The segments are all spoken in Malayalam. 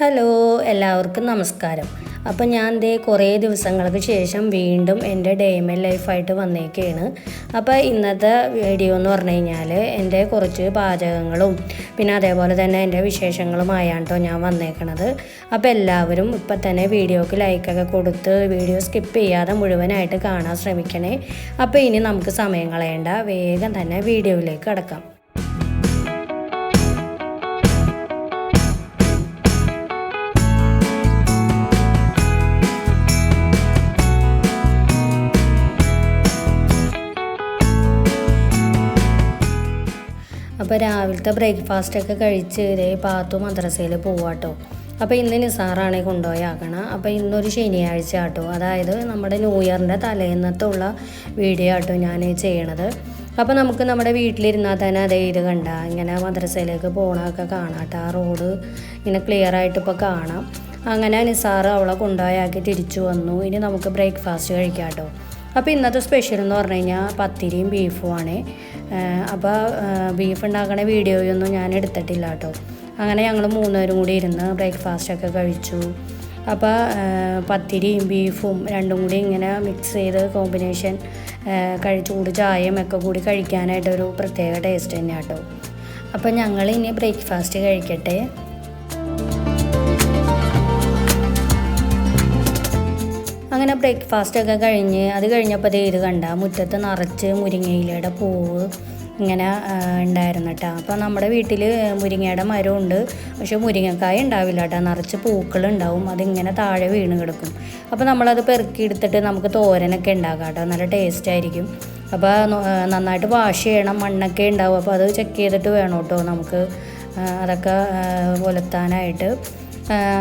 ഹലോ എല്ലാവർക്കും നമസ്കാരം. അപ്പം ഞാൻ ദേ കുറേ ദിവസങ്ങൾക്ക് ശേഷം വീണ്ടും എന്റെ ഡേമൻ ലൈഫായിട്ട് വന്നേക്കാണ്. അപ്പോൾ ഇന്നത്തെ വീഡിയോ എന്ന് പറഞ്ഞു കഴിഞ്ഞാൽ എന്റെ കുറച്ച് പാചകങ്ങളും പിന്നെ അതേപോലെ തന്നെ എന്റെ വിശേഷങ്ങളുമായാട്ടോ ഞാൻ വന്നേക്കണത്. അപ്പോൾ എല്ലാവരും ഇപ്പം തന്നെ വീഡിയോക്ക് ലൈക്കൊക്കെ കൊടുത്ത് വീഡിയോ സ്കിപ്പ് ചെയ്യാതെ മുഴുവനായിട്ട് കാണാൻ ശ്രമിക്കണേ. അപ്പോൾ ഇനി നമുക്ക് സമയം കളയേണ്ട വേഗം തന്നെ വീഡിയോയിലേക്ക് കടക്കാം അപ്പോൾ രാവിലത്തെ ബ്രേക്ക്ഫാസ്റ്റൊക്കെ കഴിച്ച് ഇതേ പാത്തു മദ്രസയിൽ പോവാട്ടോ. അപ്പോൾ ഇന്ന് നിസാറാണ് കൊണ്ടുപോയി ആക്കണം. അപ്പോൾ ഇന്നൊരു ശനിയാഴ്ച ആട്ടോ. അതായത് നമ്മുടെ ന്യൂ ഇയറിന്റെ തലേന്നത്തുള്ള വീഡിയോ ആട്ടോ ഞാൻ ചെയ്യണത്. അപ്പോൾ നമുക്ക് നമ്മുടെ വീട്ടിലിരുന്നാൽ തന്നെ അതേ ഇത് കണ്ട. ഇങ്ങനെ മദ്രസയിലേക്ക് പോകണമൊക്കെ കാണാട്ടോ. ആ റോഡ് ഇങ്ങനെ ക്ലിയർ ആയിട്ട് ഇപ്പോൾ കാണാം. അങ്ങനെ നിസാറ് അവളെ കൊണ്ടുപോയാക്കി തിരിച്ചു വന്നു. ഇനി നമുക്ക് ബ്രേക്ക്ഫാസ്റ്റ് കഴിക്കാം കേട്ടോ അപ്പോൾ ഇന്നത്തെ സ്പെഷ്യൽ എന്ന് പറഞ്ഞു കഴിഞ്ഞാൽ പത്തിരിയും ബീഫുമാണ് അപ്പോൾ ബീഫ് ഉണ്ടാക്കണ വീഡിയോയൊന്നും ഞാൻ എടുത്തിട്ടില്ല കേട്ടോ. അങ്ങനെ ഞങ്ങൾ മൂന്നുപേരും കൂടി ഇരുന്ന് ബ്രേക്ക്ഫാസ്റ്റൊക്കെ കഴിച്ചു. അപ്പോൾ പത്തിരിയും ബീഫും രണ്ടും കൂടി ഇങ്ങനെ മിക്സ് ചെയ്ത് കോമ്പിനേഷൻ കഴിച്ചു കൂടി ചായയും ഒക്കെ കൂടി കഴിക്കാനായിട്ടൊരു പ്രത്യേക ടേസ്റ്റ് തന്നെയാണ് കേട്ടോ. അപ്പോൾ ഞങ്ങൾ ഇനി ബ്രേക്ക്ഫാസ്റ്റ് കഴിക്കട്ടെ. അങ്ങനെ ബ്രേക്ക്ഫാസ്റ്റ് ഒക്കെ കഴിഞ്ഞ് അത് കഴിഞ്ഞപ്പോൾ ദേ ഇത് കണ്ട മുറ്റത്ത് നിറച്ച് മുരിങ്ങയിലയുടെ പൂവ് ഇങ്ങനെ ഉണ്ടായിരുന്നു കേട്ടോ അപ്പോൾ നമ്മുടെ വീട്ടിൽ മുരിങ്ങയുടെ മരമുണ്ട് പക്ഷേ മുരിങ്ങക്കായ ഉണ്ടാവില്ല കേട്ടോ നിറച്ച് പൂക്കളുണ്ടാവും അതിങ്ങനെ താഴെ വീണ് കിടക്കും. അപ്പോൾ നമ്മളത് പെറുക്കി എടുത്തിട്ട് നമുക്ക് തോരനൊക്കെ ഉണ്ടാക്കാം കേട്ടോ നല്ല ടേസ്റ്റ് ആയിരിക്കും. അപ്പോൾ നന്നായിട്ട് വാഷ് ചെയ്യണം. മണ്ണൊക്കെ ഉണ്ടാവും. അപ്പോൾ അത് ചെക്ക് ചെയ്തിട്ട് വേണം കേട്ടോ നമുക്ക് അതൊക്കെ പുലത്താനായിട്ട്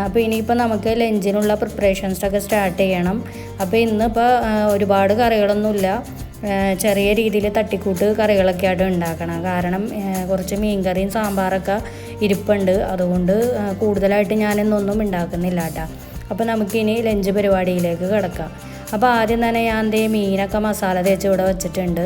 അപ്പോൾ ഇനിയിപ്പോൾ നമുക്ക് ലഞ്ചിനുള്ള പ്രിപ്പറേഷൻസൊക്കെ സ്റ്റാർട്ട് ചെയ്യണം. അപ്പോൾ ഇന്നിപ്പോൾ ഒരുപാട് കറികളൊന്നുമില്ല. ചെറിയ രീതിയിൽ തട്ടിക്കൂട്ട് കറികളൊക്കെ ആയിട്ട് ഉണ്ടാക്കണം. കാരണം കുറച്ച് മീൻകറിയും സാമ്പാറൊക്കെ ഇരിപ്പുണ്ട്. അതുകൊണ്ട് കൂടുതലായിട്ട് ഞാനിന്നൊന്നും ഉണ്ടാക്കുന്നില്ല കേട്ടോ അപ്പോൾ നമുക്കിനി ലഞ്ച് പരിപാടിയിലേക്ക് കിടക്കാം. അപ്പോൾ ആദ്യം തന്നെ ഞാൻ എന്തേ മീനൊക്കെ മസാല തേച്ച് ഇവിടെ വെച്ചിട്ടുണ്ട്.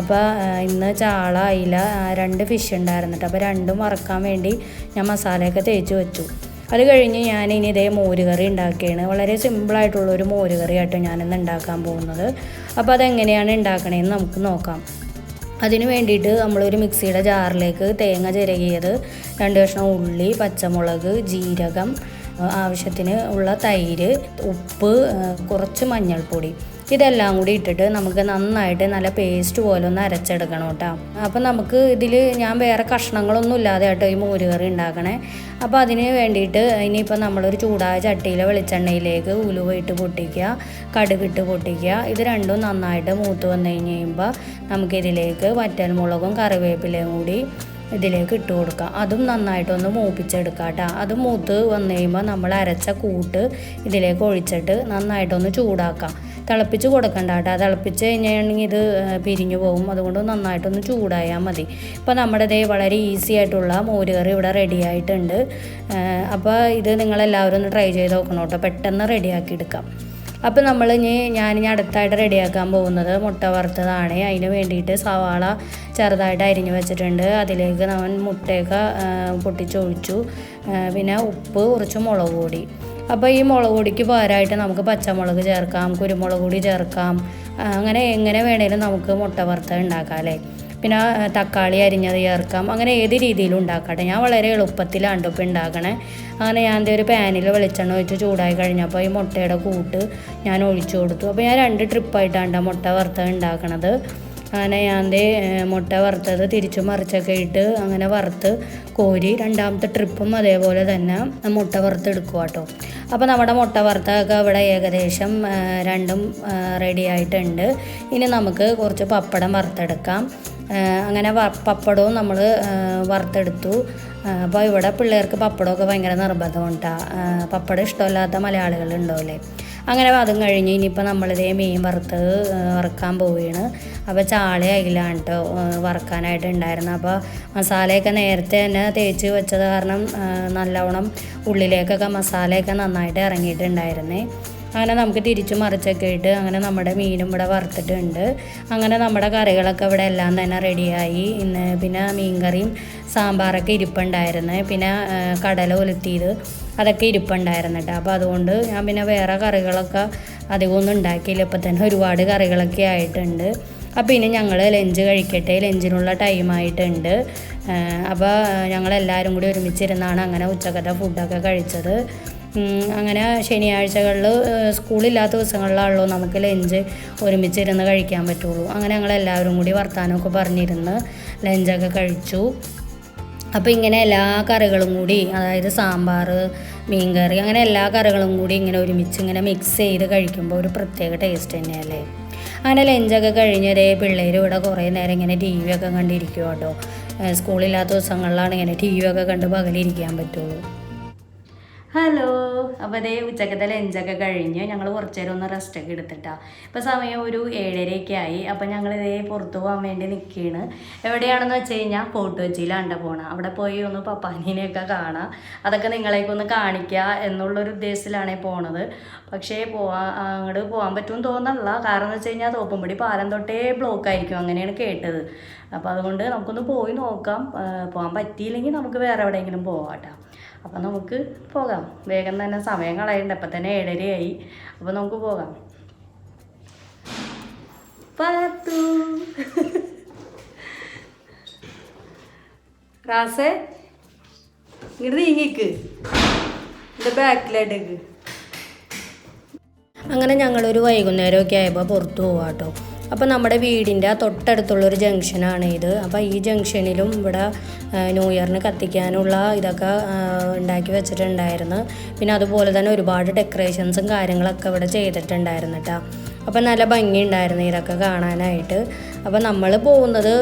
അപ്പോൾ ഇന്ന് ചാള അയില രണ്ട് ഫിഷ് ഉണ്ടായിരുന്നിട്ട്. അപ്പോൾ രണ്ടും വറക്കാൻ വേണ്ടി ഞാൻ മസാലയൊക്കെ തേച്ച് വെച്ചു. അത് കഴിഞ്ഞ് ഞാൻ ഇനി ഇതേ മോരുകറി ഉണ്ടാക്കുകയാണ് വളരെ സിമ്പിളായിട്ടുള്ള ഒരു മോരുകറി ആയിട്ട് ഞാനിന്ന് ഉണ്ടാക്കാൻ പോകുന്നത്. അപ്പോൾ അതെങ്ങനെയാണ് ഉണ്ടാക്കണേന്ന് നമുക്ക് നോക്കാം. അതിന് വേണ്ടിയിട്ട് നമ്മളൊരു മിക്സിയുടെ ജാറിലേക്ക് തേങ്ങ ചിരകിയത് രണ്ട് കഷ്ണം ഉള്ളി പച്ചമുളക് ജീരകം ആവശ്യത്തിന് ഉള്ള തൈര് ഉപ്പ് കുറച്ച് മഞ്ഞൾപ്പൊടി. ഇതെല്ലാം കൂടി ഇട്ടിട്ട് നമുക്ക് നന്നായിട്ട് നല്ല പേസ്റ്റ് പോലെ ഒന്ന് അരച്ചെടുക്കണം കേട്ടോ. അപ്പം നമുക്ക് ഇതിൽ ഞാൻ വേറെ കഷ്ണങ്ങളൊന്നും ഇല്ലാതെ കേട്ടോ ഈ മോരുകറി ഉണ്ടാക്കണേ. അപ്പോൾ അതിന് വേണ്ടിയിട്ട് ഇനിയിപ്പോൾ നമ്മളൊരു ചൂടായ ചട്ടിയിലെ വെളിച്ചെണ്ണയിലേക്ക് ഉലുവ ഇട്ട് പൊട്ടിക്കുക കടുകിട്ട് പൊട്ടിക്കുക. ഇത് രണ്ടും നന്നായിട്ട് മൂത്ത് വന്നു കഴിഞ്ഞ് കഴിയുമ്പോൾ നമുക്കിതിലേക്ക് വറ്റൽമുളകും കറിവേപ്പിലയും കൂടി ഇതിലേക്ക് ഇട്ട് കൊടുക്കുക അതും നന്നായിട്ടൊന്ന് മൂപ്പിച്ചെടുക്കുക കേട്ടോ. അത് മൂത്ത് വന്നു കഴിയുമ്പോൾ നമ്മൾ അരച്ച കൂട്ട് ഇതിലേക്ക് ഒഴിച്ചിട്ട് നന്നായിട്ടൊന്ന് ചൂടാക്കാം. തിളപ്പിച്ച് കൊടുക്കണ്ട കേട്ടോ. തിളപ്പിച്ച് കഴിഞ്ഞാണെങ്കിൽ ഇത് പിരിഞ്ഞു പോകും. അതുകൊണ്ട് നന്നായിട്ടൊന്ന് ചൂടായാൽ മതി. ഇപ്പോൾ നമ്മുടെ ഇതേ വളരെ ഈസി ആയിട്ടുള്ള മോരുകറി ഇവിടെ റെഡി ആയിട്ടുണ്ട്. അപ്പോൾ ഇത് നിങ്ങളെല്ലാവരും ഒന്ന് ട്രൈ ചെയ്ത് നോക്കണം കേട്ടോ. പെട്ടെന്ന് റെഡിയാക്കി എടുക്കാം. അപ്പോൾ നമ്മൾ ഇനി ഞാനിനി അടുത്തായിട്ട് റെഡിയാക്കാൻ പോകുന്നത് മുട്ട വറുത്തതാണ്. അതിന് വേണ്ടിയിട്ട് സവാള ചെറുതായിട്ട് അരിഞ്ഞു വെച്ചിട്ടുണ്ട്. അതിലേക്ക് നമ്മൾ മുട്ടയൊക്കെ പൊട്ടിച്ചൊഴിച്ചു. പിന്നെ ഉപ്പ് കുറച്ച് മുളക് പൊടി. അപ്പോൾ ഈ മുളക് പൊടിക്ക് പകരമായിട്ട് നമുക്ക് പച്ചമുളക് ചേർക്കാം കുരുമുളക് പൊടി ചേർക്കാം. അങ്ങനെ എങ്ങനെ വേണേലും നമുക്ക് മുട്ട വറുത്ത ഉണ്ടാക്കാം അല്ലേ? പിന്നെ തക്കാളി അരിഞ്ഞത് ചേർക്കാം. അങ്ങനെ ഏത് രീതിയിലും ഉണ്ടാക്കട്ടെ. ഞാൻ വളരെ എളുപ്പത്തിലാണ് ഇപ്പോൾ ഉണ്ടാക്കണേ. അങ്ങനെ ഞാൻ എന്റെ ഒരു പാനിൽ വെളിച്ചെണ്ണ ഒഴിച്ച് ചൂടായി കഴിഞ്ഞപ്പോൾ ഈ മുട്ടയുടെ കൂട്ട് ഞാൻ ഒഴിച്ചു കൊടുത്തു. അപ്പോൾ ഞാൻ രണ്ട് ട്രിപ്പായിട്ടാണ് മുട്ട വറുത്തത് ഉണ്ടാക്കണത്. അങ്ങനെ മുട്ട വറുത്തത് തിരിച്ചു മറിച്ചൊക്കെ ഇട്ട് അങ്ങനെ വറുത്ത് കോരി രണ്ടാമത്തെ ട്രിപ്പും അതേപോലെ തന്നെ മുട്ട വറുത്തെടുക്കുക കേട്ടോ. അപ്പോൾ നമ്മുടെ മുട്ട വറുത്തൊക്കെ അവിടെ ഏകദേശം രണ്ടും റെഡി ആയിട്ടുണ്ട്. ഇനി നമുക്ക് കുറച്ച് പപ്പടം വറുത്തെടുക്കാം. അങ്ങനെ പപ്പടവും നമ്മൾ വറുത്തെടുത്തു. അപ്പോൾ ഇവിടെ പിള്ളേർക്ക് പപ്പടമൊക്കെ ഭയങ്കര നിർബന്ധമുണ്ടാ പപ്പടം ഇഷ്ടമില്ലാത്ത മലയാളികൾ ഉണ്ടാവില്ലേ അങ്ങനെ അതും കഴിഞ്ഞ്. ഇനിയിപ്പോൾ നമ്മളിതേ മീൻ വറുത്ത് വറുക്കാൻ പോവുകയാണ് അപ്പോൾ ചാളി അയിലാണ് കേട്ടോ വറുക്കാനായിട്ട് ഉണ്ടായിരുന്നത് അപ്പോൾ മസാലയൊക്കെ നേരത്തെ തന്നെ തേച്ച് വെച്ചത് കാരണം നല്ലവണ്ണം ഉള്ളിലേക്കൊക്കെ മസാലയൊക്കെ നന്നായിട്ട് ഇറങ്ങിയിട്ടുണ്ടായിരുന്നേ അങ്ങനെ നമുക്ക് തിരിച്ചു മറിച്ചൊക്കെ ഇട്ട് അങ്ങനെ നമ്മുടെ മീനും ഇവിടെ വറുത്തിട്ടുണ്ട്. അങ്ങനെ നമ്മുടെ കറികളൊക്കെ ഇവിടെ എല്ലാം തന്നെ റെഡിയായി. ഇന്ന് പിന്നെ മീൻ മീൻകറിയും സാമ്പാറൊക്കെ ഇരിപ്പുണ്ടായിരുന്നു. പിന്നെ കടല ഒലുത്തിയത് അതൊക്കെ ഇരിപ്പുണ്ടായിരുന്നു കേട്ടോ. അപ്പോൾ അതുകൊണ്ട് ഞാൻ പിന്നെ വേറെ കറികളൊക്കെ അധികമൊന്നും ഉണ്ടാക്കിയില്ല. ഇപ്പം തന്നെ ഒരുപാട് കറികളൊക്കെ ആയിട്ടുണ്ട്. അപ്പോൾ ഇനി ഞങ്ങൾ ലഞ്ച് കഴിക്കട്ടെ. ലഞ്ചിനുള്ള ടൈമായിട്ടുണ്ട് അപ്പോൾ ഞങ്ങളെല്ലാവരും കൂടി ഒരുമിച്ചിരുന്നാണ് അങ്ങനെ ഉച്ചക്കത്തെ ഫുഡൊക്കെ കഴിച്ചത്. അങ്ങനെ ശനിയാഴ്ചകളിൽ സ്കൂളില്ലാത്ത ദിവസങ്ങളിലാണല്ലോ നമുക്ക് ലഞ്ച് ഒരുമിച്ചിരുന്ന് കഴിക്കാൻ പറ്റുള്ളൂ. അങ്ങനെ ഞങ്ങളെല്ലാവരും കൂടി വർത്തമാനമൊക്കെ പറഞ്ഞിരുന്ന് ലഞ്ചൊക്കെ കഴിച്ചു. അപ്പോൾ ഇങ്ങനെ എല്ലാ കറികളും കൂടി അതായത് സാമ്പാർ മീൻകറി അങ്ങനെ എല്ലാ കറികളും കൂടി ഇങ്ങനെ ഒരുമിച്ച് ഇങ്ങനെ മിക്സ് ചെയ്ത് കഴിക്കുമ്പോൾ ഒരു പ്രത്യേക ടേസ്റ്റ് തന്നെയല്ലേ? അങ്ങനെ ലഞ്ചൊക്കെ കഴിഞ്ഞതേ പിള്ളേർ ഇവിടെ കുറേ നേരം ഇങ്ങനെ ടി വി ഒക്കെ കണ്ടിരിക്കും കേട്ടോ സ്കൂളില്ലാത്ത ദിവസങ്ങളിലാണ് ഇങ്ങനെ ടി വി ഒക്കെ കണ്ട് പകലിരിക്കാൻ പറ്റുള്ളൂ. ഹലോ. അപ്പോൾ അതേ ഉച്ചക്കത്തെ ലഞ്ചൊക്കെ കഴിഞ്ഞ് ഞങ്ങൾ കുറച്ച് നേരം ഒന്ന് റെസ്റ്റൊക്കെ എടുത്തിട്ടാ. ഇപ്പോൾ സമയം ഒരു ഏഴരയൊക്കെ ആയി. അപ്പോൾ ഞങ്ങൾ ഇതേ പുറത്ത് പോകാൻ വേണ്ടി നിൽക്കുകയാണ് എവിടെയാണെന്ന് വെച്ച് കഴിഞ്ഞാൽ പോണ. പോണത് അവിടെ പോയി ഒന്ന് പപ്പാനീനെയൊക്കെ കാണാം. അതൊക്കെ നിങ്ങളേക്ക് ഒന്ന് കാണിക്കുക എന്നുള്ളൊരു ഉദ്ദേശത്തിലാണ് പോണത്. പക്ഷേ പോവാൻ അങ്ങോട്ട് പോകാൻ പറ്റുമെന്ന് തോന്നല്ല കാരണം എന്ന് വെച്ച് കഴിഞ്ഞാൽ തോപ്പുംപടി പാലം തൊട്ടേ ബ്ലോക്ക് ആയിരിക്കും. അങ്ങനെയാണ് കേട്ടത്. അപ്പോൾ അതുകൊണ്ട് നമുക്കൊന്ന് പോയി നോക്കാം. പോകാൻ പറ്റിയില്ലെങ്കിൽ നമുക്ക് വേറെ എവിടെയെങ്കിലും പോകാം കേട്ടോ അപ്പം നമുക്ക് പോകാം. വേഗം തന്നെ സമയം കളയണ്ട. അപ്പം തന്നെ ഏഴരയായി. അപ്പം നമുക്ക് പോകാം. പത്തു. റാസേ ഇങ്ങോട്ട് നീങ്ങിക്ക്. എന്റെ ബാക്കിലായിട്ടേക്ക്. അങ്ങനെ ഞങ്ങളൊരു വൈകുന്നേരമൊക്കെ ആയപ്പോൾ പുറത്തു പോവാം കേട്ടോ അപ്പോൾ നമ്മുടെ വീടിന്റെ ആ തൊട്ടടുത്തുള്ളൊരു ജംഗ്ഷനാണ് ഇത്. അപ്പോൾ ഈ ജംഗ്ഷനിലും ഇവിടെ ന്യൂ ഇയറിന് കത്തിക്കാനുള്ള ഇതൊക്കെ ഉണ്ടാക്കി വെച്ചിട്ടുണ്ടായിരുന്നു. പിന്നെ അതുപോലെ തന്നെ ഒരുപാട് ഡെക്കറേഷൻസും കാര്യങ്ങളൊക്കെ ഇവിടെ ചെയ്തിട്ടുണ്ടായിരുന്നു കേട്ടോ അപ്പോൾ നല്ല ഭംഗിയുണ്ടായിരുന്നു ഇതൊക്കെ കാണാനായിട്ട്. അപ്പോൾ നമ്മൾ പോകുന്നത്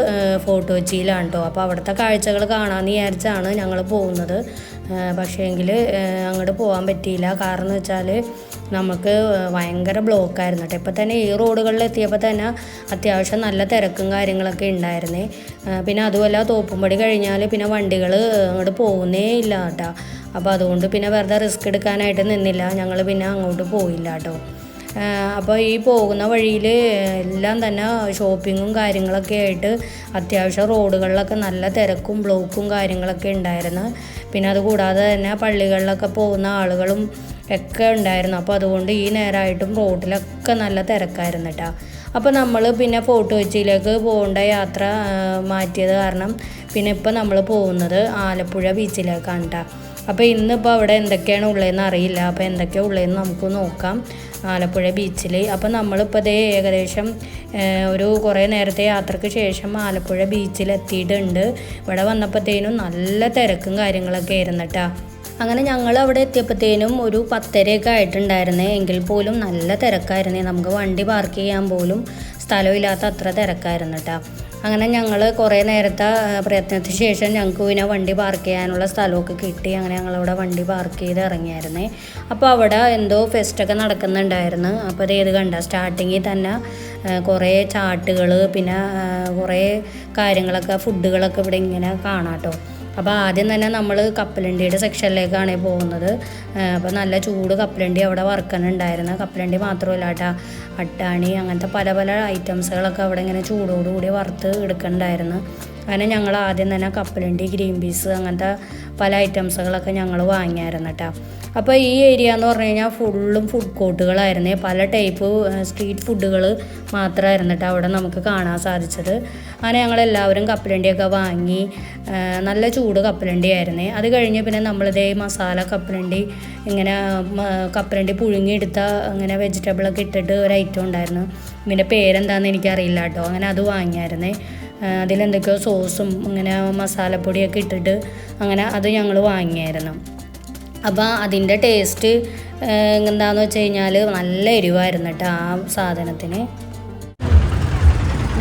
ഫോർട്ട് കൊച്ചിയിലാണ് കേട്ടോ അപ്പോൾ അവിടുത്തെ കാഴ്ചകൾ കാണാമെന്ന് വിചാരിച്ചാണ് ഞങ്ങൾ പോകുന്നത്. പക്ഷേ എങ്കിൽ അങ്ങോട്ട് പോകാൻ പറ്റിയില്ല. കാരണം എന്ന് വെച്ചാൽ നമുക്ക് ഭയങ്കര ബ്ലോക്കായിരുന്നു കേട്ടോ. ഇപ്പം തന്നെ ഈ റോഡുകളിൽ എത്തിയപ്പോൾ തന്നെ അത്യാവശ്യം നല്ല തിരക്കും കാര്യങ്ങളൊക്കെ ഉണ്ടായിരുന്നേ. പിന്നെ അതുമല്ല തോപ്പുംപടി കഴിഞ്ഞാൽ പിന്നെ വണ്ടികൾ അങ്ങോട്ട് പോകുന്നേ ഇല്ല കേട്ടോ. അപ്പോൾ അതുകൊണ്ട് പിന്നെ വെറുതെ റിസ്ക് എടുക്കാനായിട്ട് നിന്നില്ല. ഞങ്ങൾ പിന്നെ അങ്ങോട്ട് പോയില്ല കേട്ടോ. അപ്പോൾ ഈ പോകുന്ന വഴിയിൽ എല്ലാം തന്നെ ഷോപ്പിങ്ങും കാര്യങ്ങളൊക്കെ ആയിട്ട് അത്യാവശ്യം റോഡുകളിലൊക്കെ നല്ല തിരക്കും ബ്ലോക്കും കാര്യങ്ങളൊക്കെ ഉണ്ടായിരുന്നു. പിന്നെ അതുകൂടാതെ തന്നെ പള്ളികളിലൊക്കെ പോകുന്ന ആളുകളും ഒക്കെ ഉണ്ടായിരുന്നു. അപ്പോൾ അതുകൊണ്ട് ഈ നേരമായിട്ടും റോഡിലൊക്കെ നല്ല തിരക്കായിരുന്നു കേട്ടോ. അപ്പോൾ നമ്മൾ പിന്നെ ഫോർട്ട് കൊച്ചിയിലേക്ക് പോകേണ്ട യാത്ര മാറ്റിയത് കാരണം പിന്നെ ഇപ്പോൾ നമ്മൾ പോകുന്നത് ആലപ്പുഴ ബീച്ചിലേക്കാണ് കേട്ടോ. അപ്പോൾ ഇന്നിപ്പോൾ അവിടെ എന്തൊക്കെയാണ് ഉള്ളതെന്ന് അറിയില്ല. അപ്പോൾ എന്തൊക്കെയാണ് ഉള്ളതെന്ന് നമുക്ക് നോക്കാം. ആലപ്പുഴ ബീച്ചിൽ അപ്പോൾ നമ്മളിപ്പോൾ ദേ ഏകദേശം ഒരു കുറേ നേരത്തെ യാത്രയ്ക്ക് ശേഷം ആലപ്പുഴ ബീച്ചിൽ എത്തിയിട്ടുണ്ട്. ഇവിടെ വന്നപ്പോഴത്തേനും നല്ല തിരക്കും കാര്യങ്ങളൊക്കെ ആയിരുന്നു കേട്ടോ അങ്ങനെ ഞങ്ങൾ അവിടെ എത്തിയപ്പോഴത്തേനും ഒരു പത്തരയൊക്കെ ആയിട്ടുണ്ടായിരുന്നേ. എങ്കിൽ പോലും നല്ല തിരക്കായിരുന്നേ. നമുക്ക് വണ്ടി പാർക്ക് ചെയ്യാൻ പോലും സ്ഥലമില്ലാത്ത അത്ര തിരക്കായിരുന്നു കേട്ടോ അങ്ങനെ ഞങ്ങൾ കുറേ നേരത്തെ പ്രയത്നത്തിന് ശേഷം ഞങ്ങൾക്ക് പിന്നെ വണ്ടി പാർക്ക് ചെയ്യാനുള്ള സ്ഥലമൊക്കെ കിട്ടി. അങ്ങനെ ഞങ്ങളവിടെ വണ്ടി പാർക്ക് ചെയ്ത് ഇറങ്ങിയായിരുന്നേ. അപ്പോൾ അവിടെ എന്തോ ഫെസ്റ്റൊക്കെ നടക്കുന്നുണ്ടായിരുന്നു. അപ്പോൾ അത് ഏത് കണ്ട? സ്റ്റാർട്ടിങ്ങിൽ തന്നെ കുറേ ചാട്ടുകൾ പിന്നെ കുറേ കാര്യങ്ങളൊക്കെ ഫുഡുകളൊക്കെ ഇവിടെ ഇങ്ങനെ കാണാം കേട്ടോ അപ്പോൾ ആദ്യം തന്നെ നമ്മൾ കപ്പലണ്ടിയുടെ സെക്ഷനിലേക്കാണ് പോകുന്നത്. അപ്പോൾ നല്ല ചൂട് കപ്പലണ്ടി അവിടെ വറുക്കണുണ്ടായിരുന്നു കപ്പലണ്ടി മാത്രമല്ല കേട്ടോ അട്ടാണി അങ്ങനത്തെ പല പല ഐറ്റംസുകളൊക്കെ അവിടെ ഇങ്ങനെ ചൂടോടുകൂടി വറുത്ത് എടുക്കുന്നുണ്ടായിരുന്നു അങ്ങനെ ഞങ്ങൾ ആദ്യം തന്നെ കപ്പലണ്ടി ഗ്രീൻ പീസ് അങ്ങനത്തെ പല ഐറ്റംസുകളൊക്കെ ഞങ്ങൾ വാങ്ങിയായിരുന്നു കേട്ടോ. അപ്പോൾ ഈ ഏരിയ എന്ന് പറഞ്ഞു കഴിഞ്ഞാൽ ഫുള്ളും ഫുഡ് കോർട്ടുകളായിരുന്നേ പല ടൈപ്പ് സ്ട്രീറ്റ് ഫുഡുകൾ മാത്രമായിരുന്നു കേട്ടോ അവിടെ നമുക്ക് കാണാൻ സാധിച്ചത്. അങ്ങനെ ഞങ്ങളെല്ലാവരും കപ്പലണ്ടിയൊക്കെ വാങ്ങി നല്ല ചൂട് കപ്പലണ്ടി ആയിരുന്നേ. അത് കഴിഞ്ഞ് പിന്നെ നമ്മളിതേ മസാല കപ്പലണ്ടി ഇങ്ങനെ കപ്പലണ്ടി പുഴുങ്ങിയെടുത്ത അങ്ങനെ വെജിറ്റബിളൊക്കെ ഇട്ടിട്ട് ഒരു ഐറ്റം ഉണ്ടായിരുന്നു. ഇതിന്റെ പേരെന്താണെന്ന് എനിക്കറിയില്ല കേട്ടോ. അങ്ങനെ അത് വാങ്ങിയായിരുന്നേ. അതിലെന്തൊക്കെയോ സോസും അങ്ങനെ മസാലപ്പൊടിയൊക്കെ ഇട്ടിട്ട് അങ്ങനെ അത് ഞങ്ങൾ വാങ്ങിയായിരുന്നു. അപ്പോൾ അതിന്റെ ടേസ്റ്റ് എന്താണെന്ന് വെച്ച് കഴിഞ്ഞാൽ നല്ല എരിവായിരുന്നു കേട്ടോ ആ സാധനത്തിന്.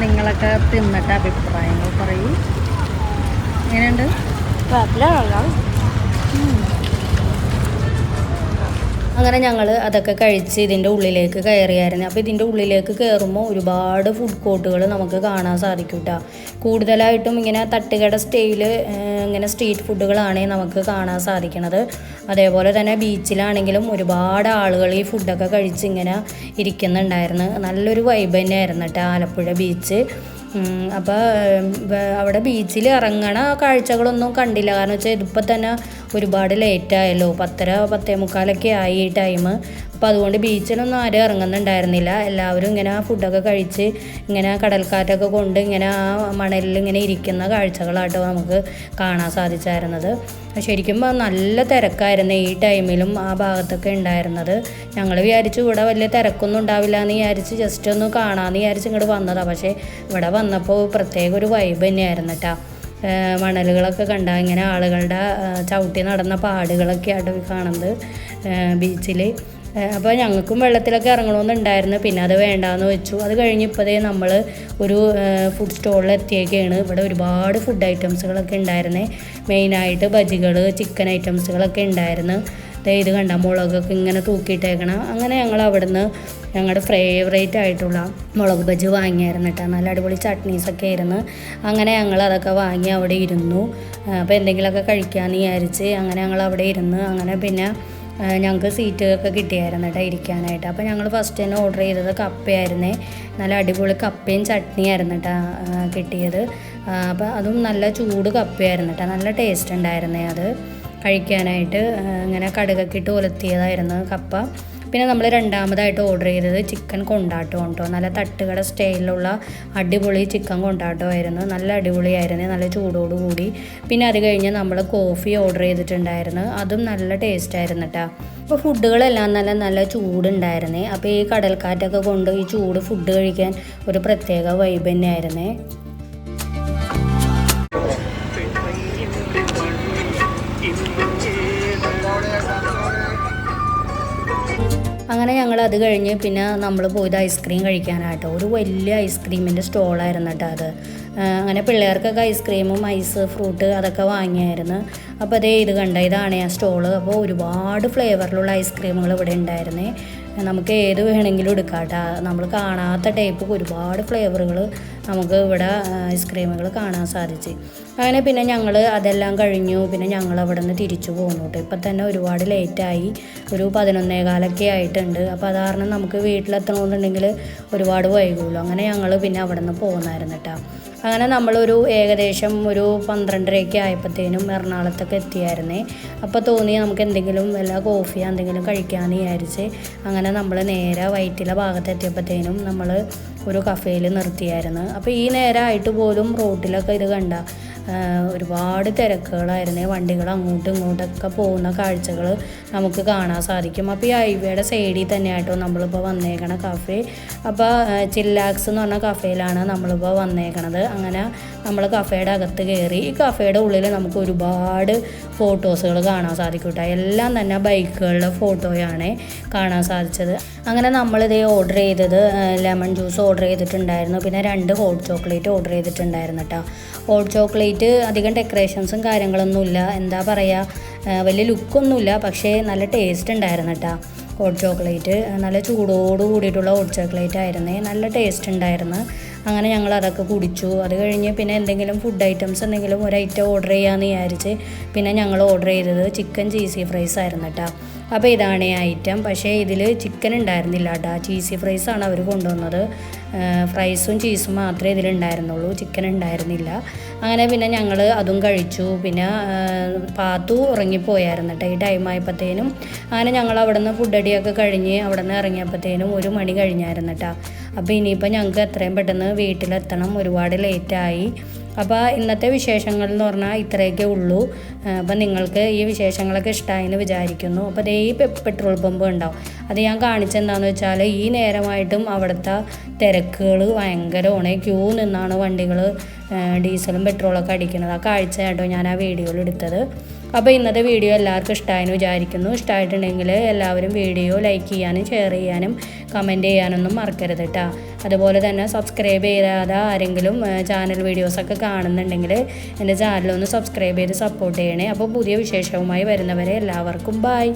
നിങ്ങളൊക്കെ തിന്നിട്ട് അഭിപ്രായങ്ങൾ പറയൂ. എങ്ങനെയുണ്ട്? അങ്ങനെ ഞങ്ങൾ അതൊക്കെ കഴിച്ച് ഇതിന്റെ ഉള്ളിലേക്ക് കയറിയായിരുന്നു. അപ്പോൾ ഇതിന്റെ ഉള്ളിലേക്ക് കയറുമ്പോൾ ഒരുപാട് ഫുഡ് കോർട്ടുകൾ നമുക്ക് കാണാൻ സാധിക്കും കേട്ടോ കൂടുതലായിട്ടും ഇങ്ങനെ തട്ടുകട സ്റ്റൈൽ ഇങ്ങനെ സ്ട്രീറ്റ് ഫുഡുകളാണ് നമുക്ക് കാണാൻ സാധിക്കണത്. അതേപോലെ തന്നെ ബീച്ചിലാണെങ്കിലും ഒരുപാട് ആളുകൾ ഈ ഫുഡൊക്കെ കഴിച്ച് ഇങ്ങനെ ഇരിക്കുന്നുണ്ടായിരുന്നു. നല്ലൊരു വൈബ് തന്നെയായിരുന്നു കേട്ടോ ആലപ്പുഴ ബീച്ച് അപ്പോൾ അവിടെ ബീച്ചിൽ ഇറങ്ങണ കാഴ്ചകളൊന്നും കണ്ടില്ല. കാരണം വെച്ചാൽ ഇതിപ്പോൾ തന്നെ ഒരുപാട് ലേറ്റായല്ലോ പത്തര പത്തേ മുക്കാലൊക്കെ ആയി ഈ ടൈം അപ്പോൾ അതുകൊണ്ട് ബീച്ചിലൊന്നും ആരും ഇറങ്ങുന്നുണ്ടായിരുന്നില്ല. എല്ലാവരും ഇങ്ങനെ ഫുഡൊക്കെ കഴിച്ച് ഇങ്ങനെ കടൽക്കാറ്റൊക്കെ കൊണ്ട് ഇങ്ങനെ ആ മണലിൽ ഇങ്ങനെ ഇരിക്കുന്ന കാഴ്ചകളാട്ടോ നമുക്ക് കാണാൻ സാധിച്ചായിരുന്നത്. ശരിക്കും നല്ല തിരക്കായിരുന്നു ഈ ടൈമിലും ആ ഭാഗത്തൊക്കെ ഉണ്ടായിരുന്നത്. ഞങ്ങൾ വിചാരിച്ചു ഇവിടെ വലിയ തിരക്കൊന്നും ഉണ്ടാവില്ല എന്ന് വിചാരിച്ച് ജസ്റ്റ് ഒന്ന് കാണാമെന്ന് വിചാരിച്ച് ഇങ്ങോട്ട് വന്നതാണ് പക്ഷേ ഇവിടെ വന്നപ്പോൾ പ്രത്യേക ഒരു വൈബ് തന്നെയായിരുന്നു കേട്ടോ മണലുകളൊക്കെ കണ്ട ഇങ്ങനെ ആളുകളുടെ ചവിട്ടി നടന്ന പാടുകളൊക്കെ ആയിട്ട് കാണുന്നത് ബീച്ചിൽ അപ്പോൾ ഞങ്ങൾക്കും വെള്ളത്തിലൊക്കെ ഇറങ്ങണമെന്നുണ്ടായിരുന്നു പിന്നെ അത് വേണ്ടാന്ന് വെച്ചു. അത് കഴിഞ്ഞ് ഇപ്പോഴേ നമ്മൾ ഒരു ഫുഡ് സ്റ്റോളിൽ എത്തിയൊക്കെയാണ് ഇവിടെ ഒരുപാട് ഫുഡ് ഐറ്റംസുകളൊക്കെ ഉണ്ടായിരുന്നേ. മെയിനായിട്ട് ബജികൾ ചിക്കൻ ഐറ്റംസുകളൊക്കെ ഉണ്ടായിരുന്നു. ഇത് കണ്ട മുളകൊക്കെ ഇങ്ങനെ തൂക്കിയിട്ടേക്കണം. അങ്ങനെ ഞങ്ങൾ അവിടുന്ന് ഞങ്ങളുടെ ഫേവറേറ്റ് ആയിട്ടുള്ള മുളക് ബജ്ജി വാങ്ങിയായിരുന്നു കേട്ടോ നല്ല അടിപൊളി ചട്നീസൊക്കെ ആയിരുന്നു. അങ്ങനെ ഞങ്ങൾ അതൊക്കെ വാങ്ങി അവിടെ ഇരുന്നു. അപ്പോൾ എന്തെങ്കിലുമൊക്കെ കഴിക്കാമെന്ന് വിചാരിച്ച് അങ്ങനെ ഞങ്ങൾ അവിടെ ഇരുന്ന് അങ്ങനെ പിന്നെ ഞങ്ങൾക്ക് സീറ്റൊക്കെ കിട്ടിയായിരുന്നു കേട്ടോ ഇരിക്കാനായിട്ട്. അപ്പോൾ ഞങ്ങൾ ഫസ്റ്റ് തന്നെ ഓർഡർ ചെയ്തത് കപ്പയായിരുന്നേ. നല്ല അടിപൊളി കപ്പയും ചട്നിയായിരുന്നു കേട്ടോ കിട്ടിയത്. അപ്പോൾ അതും നല്ല ചൂട് കപ്പയായിരുന്നു കേട്ടോ നല്ല ടേസ്റ്റ് ഉണ്ടായിരുന്നേ അത്. കഴിക്കാനായിട്ട് ഇങ്ങനെ കടുകൊക്കെ ഇട്ട് കപ്പ. പിന്നെ നമ്മൾ രണ്ടാമതായിട്ട് ഓർഡർ ചെയ്തത് ചിക്കൻ കൊണ്ടാട്ടം കേട്ടോ നല്ല തട്ടുകട സ്റ്റൈലിലുള്ള അടിപൊളി ചിക്കൻ കൊണ്ടാട്ടമായിരുന്നു. നല്ല അടിപൊളിയായിരുന്നു നല്ല ചൂടോടുകൂടി പിന്നെ അത് കഴിഞ്ഞ് നമ്മൾ കോഫി ഓർഡർ ചെയ്തിട്ടുണ്ടായിരുന്നു. അതും നല്ല ടേസ്റ്റ് ആയിരുന്നു കേട്ടോ അപ്പോൾ ഫുഡുകളെല്ലാം നല്ല നല്ല ചൂടുണ്ടായിരുന്നേ. അപ്പോൾ ഈ കടൽക്കാറ്റൊക്കെ കൊണ്ട് ഈ ചൂട് ഫുഡ് കഴിക്കാൻ ഒരു പ്രത്യേക വൈബ് തന്നെയായിരുന്നേ. അങ്ങനെ ഞങ്ങൾ അത് കഴിഞ്ഞ് പിന്നെ നമ്മൾ പോയത് ഐസ്ക്രീം കഴിക്കാനായിട്ട്. ഒരു വലിയ ഐസ്ക്രീമിന്റെ സ്റ്റോളായിരുന്നു കേട്ടോ അത്. അങ്ങനെ പിള്ളേർക്കൊക്കെ ഐസ്ക്രീമും ഐസ് ഫ്രൂട്ട് അതൊക്കെ വാങ്ങിയായിരുന്നു. അപ്പോൾ അതേ ഇത് കണ്ട ഇതാണ് ആ സ്റ്റോൾ. അപ്പോൾ ഒരുപാട് ഫ്ലേവറിലുള്ള ഐസ്ക്രീമുകൾ ഇവിടെ ഉണ്ടായിരുന്നേ. നമുക്ക് ഏത് വേണമെങ്കിലും എടുക്കാം കേട്ടോ നമ്മൾ കാണാത്ത ടൈപ്പ് ഒരുപാട് ഫ്ലേവറുകൾ നമുക്ക് ഇവിടെ ഐസ്ക്രീമുകൾ കാണാൻ സാധിച്ചു. അങ്ങനെ പിന്നെ ഞങ്ങൾ അതെല്ലാം കഴിഞ്ഞു. പിന്നെ ഞങ്ങൾ അവിടെ നിന്ന് തിരിച്ചു പോകുന്നു കേട്ടോ ഇപ്പം തന്നെ ഒരുപാട് ലേറ്റായി ഒരു പതിനൊന്നേകാലൊക്കെ ആയിട്ടുണ്ട്. അപ്പോൾ അത് കാരണം നമുക്ക് വീട്ടിലെത്തണമെന്നുണ്ടെങ്കിൽ ഒരുപാട് വൈകുമല്ലോ അങ്ങനെ ഞങ്ങൾ പിന്നെ അവിടെ നിന്ന് പോകുന്നായിരുന്നു കേട്ടോ അങ്ങനെ നമ്മളൊരു ഏകദേശം ഒരു പന്ത്രണ്ടരയൊക്കെ ആയപ്പോഴത്തേനും എറണാകുളത്തൊക്കെ എത്തിയായിരുന്നേ. അപ്പോൾ തോന്നി നമുക്ക് എന്തെങ്കിലും വല്ല കോഫി എന്തെങ്കിലും കഴിക്കാമെന്ന് വിചാരിച്ച് അങ്ങനെ നമ്മൾ നേരെ വൈറ്റിലെ ഭാഗത്ത് എത്തിയപ്പോഴത്തേനും നമ്മൾ ഒരു കഫേയിൽ നിർത്തിയായിരുന്നു. അപ്പോൾ ഈ നേരമായിട്ട് പോലും റോട്ടിലൊക്കെ ഇത് കണ്ട ഒരുപാട് തിരക്കുകളായിരുന്നേ. വണ്ടികൾ അങ്ങോട്ടും ഇങ്ങോട്ടൊക്കെ പോകുന്ന കാഴ്ചകൾ നമുക്ക് കാണാൻ സാധിക്കും. അപ്പോൾ ഈ ഹൈവേയുടെ സൈഡിൽ തന്നെയായിട്ടോ നമ്മളിപ്പോൾ വന്നേക്കണ കഫേ അപ്പോൾ ചില്ലാക്സ് എന്ന് പറഞ്ഞ കഫേയിലാണ് നമ്മളിപ്പോൾ വന്നേക്കണത്. അങ്ങനെ നമ്മൾ കഫേയുടെ അകത്ത് കയറി ഈ കഫേയുടെ ഉള്ളിൽ നമുക്ക് ഒരുപാട് ഫോട്ടോസുകൾ കാണാൻ സാധിക്കും കേട്ടോ എല്ലാം തന്നെ ബൈക്കുകളുടെ ഫോട്ടോയാണ് കാണാൻ സാധിച്ചത്. അങ്ങനെ നമ്മളിത് ഓർഡർ ചെയ്തത് ലെമൺ ജ്യൂസ് ഓർഡർ ചെയ്തിട്ടുണ്ടായിരുന്നു. പിന്നെ രണ്ട് ഹോട്ട് ചോക്ലേറ്റ് ഓർഡർ ചെയ്തിട്ടുണ്ടായിരുന്നു കേട്ടോ ഹോട്ട് ചോക്ലേറ്റ് അധികം ഡെക്കറേഷൻസും കാര്യങ്ങളൊന്നുമില്ല. എന്താ പറയുക വലിയ ലുക്കൊന്നുമില്ല പക്ഷേ നല്ല ടേസ്റ്റ് ഉണ്ടായിരുന്നു കേട്ടോ ഹോട്ട് ചോക്ലേറ്റ് നല്ല ചൂടോട് കൂടിയിട്ടുള്ള ഹോട്ട് ചോക്ലേറ്റ് ആയിരുന്നേ. നല്ല ടേസ്റ്റ് ഉണ്ടായിരുന്നു. അങ്ങനെ ഞങ്ങൾ അതൊക്കെ കുടിച്ചു. അത് കഴിഞ്ഞ് പിന്നെ എന്തെങ്കിലും ഫുഡ് ഐറ്റംസ് എന്തെങ്കിലും ഒരു ഐറ്റം ഓർഡർ ചെയ്യാമെന്ന് വിചാരിച്ച് പിന്നെ ഞങ്ങൾ ഓർഡർ ചെയ്തത് ചിക്കൻ ചീസി ഫ്രൈസ് ആയിരുന്നു കേട്ടോ അപ്പോൾ ഇതാണ് ഐറ്റം പക്ഷേ ഇതിൽ ചിക്കൻ ഉണ്ടായിരുന്നില്ല കേട്ടോ ചീസി ഫ്രൈസാണ് അവർ കൊണ്ടുവന്നത്. ഫ്രൈസും ചീസും മാത്രമേ ഇതിലുണ്ടായിരുന്നുള്ളൂ ചിക്കൻ ഉണ്ടായിരുന്നില്ല. അങ്ങനെ പിന്നെ ഞങ്ങൾ അതും കഴിച്ചു. പിന്നെ പാത്തു ഉറങ്ങിപ്പോയായിരുന്നു കേട്ടോ ഈ ടൈം ആയപ്പോഴത്തേനും അങ്ങനെ ഞങ്ങൾ അവിടെ നിന്ന് ഫുഡ് അടിയൊക്കെ കഴിഞ്ഞ് അവിടെ നിന്ന് ഇറങ്ങിയപ്പോഴത്തേനും ഒരു മണി കഴിഞ്ഞായിരുന്നു കേട്ടോ അപ്പോൾ ഇനിയിപ്പോൾ ഞങ്ങൾക്ക് എത്രയും പെട്ടെന്ന് വീട്ടിലെത്തണം. ഒരുപാട് ലേറ്റായി അപ്പോൾ ഇന്നത്തെ വിശേഷങ്ങൾ എന്ന് പറഞ്ഞാൽ ഇത്രയൊക്കെ ഉള്ളൂ. അപ്പം നിങ്ങൾക്ക് ഈ വിശേഷങ്ങളൊക്കെ ഇഷ്ടമായെന്ന് വിചാരിക്കുന്നു. അപ്പോൾ അതേ പെട്രോൾ പമ്പ് ഉണ്ടാവും അത് ഞാൻ കാണിച്ചെന്താണെന്ന് വെച്ചാൽ ഈ നേരമായിട്ടും അവിടുത്തെ തിരക്കുകൾ ഭയങ്കരമാണ് ക്യൂ നിന്നാണ് വണ്ടികൾ ഡീസലും പെട്രോളൊക്കെ അടിക്കുന്നത്. ആ കാഴ്ച കേട്ടോ ഞാൻ ആ വീഡിയോയിൽ എടുത്തത്. അപ്പോൾ ഇന്നത്തെ വീഡിയോ എല്ലാവർക്കും ഇഷ്ടമായെന്ന് വിചാരിക്കുന്നു. ഇഷ്ടമായിട്ടുണ്ടെങ്കിൽ എല്ലാവരും വീഡിയോ ലൈക്ക് ചെയ്യാനും ഷെയർ ചെയ്യാനും കമന്റ് ചെയ്യാനൊന്നും മറക്കരുത് കേട്ടോ അതുപോലെ തന്നെ സബ്സ്ക്രൈബ് ചെയ്യാതെ ആരെങ്കിലും ചാനൽ വീഡിയോസൊക്കെ കാണുന്നുണ്ടെങ്കിൽ എന്റെ ചാനലൊന്ന് സബ്സ്ക്രൈബ് ചെയ്ത് സപ്പോർട്ട് ചെയ്യണേ. അപ്പോൾ പുതിയ വിശേഷവുമായി വരുന്നവരെ എല്ലാവർക്കും ബായ്